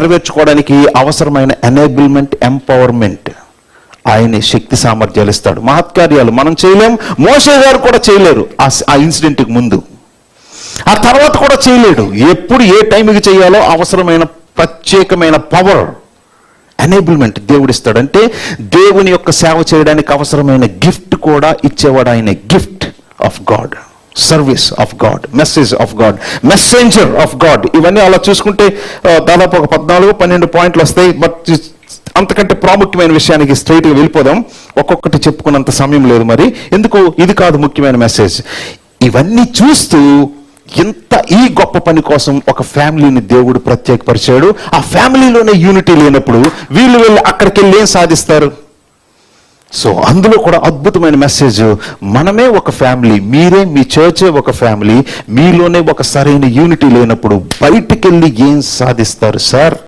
నెరవేర్చుకోవడానికి అవసరమైన enablement empowerment ఆయన శక్తి సామర్థ్యాలు ఇస్తాడు. మహత్కార్యాలు మనం చేయలేం మోసే గారు కూడా చేయలేరు ఆ ఇన్సిడెంట్కి ముందు. ఆ తర్వాత కూడా చేయలేడు. ఎప్పుడు ఏ టైంకి చేయాలో అవసరమైన ప్రత్యేకమైన పవర్ ఎనేబుల్మెంట్ దేవుడిస్తాడు అంటే దేవుని యొక్క సేవ చేయడానికి అవసరమైన గిఫ్ట్ కూడా ఇచ్చేవాడు ఆయన gift of God service of God message of God messenger of God ఇవన్నీ అలా చూసుకుంటే దాదాపు ఒక పద్నాలుగు పన్నెండు పాయింట్లు వస్తాయి. బట్ అంతకంటే ప్రాముఖ్యమైన విషయానికి స్ట్రైట్గా వెళ్ళిపోదాం. ఒక్కొక్కటి చెప్పుకున్నంత సమయం లేదు మరి. ఎందుకు? ఇది కాదు ముఖ్యమైన మెసేజ్ ఇవన్నీ చూస్తూ ఇంత ఈ గొప్ప పని కోసం ఒక ఫ్యామిలీని దేవుడు ప్రత్యేకపరిచాడు. ఆ ఫ్యామిలీలోనే యూనిటీ లేనప్పుడు వీళ్ళు వెళ్ళి అక్కడికి వెళ్ళి ఏం సాధిస్తారు? సో అందులో కూడా అద్భుతమైన మెసేజ్ మనమే ఒక ఫ్యామిలీ మీరే మీ చర్చే ఒక ఫ్యామిలీ మీలోనే ఒక సరైన యూనిటీ లేనప్పుడు బయటికి వెళ్ళి ఏం సాధిస్తారు సార్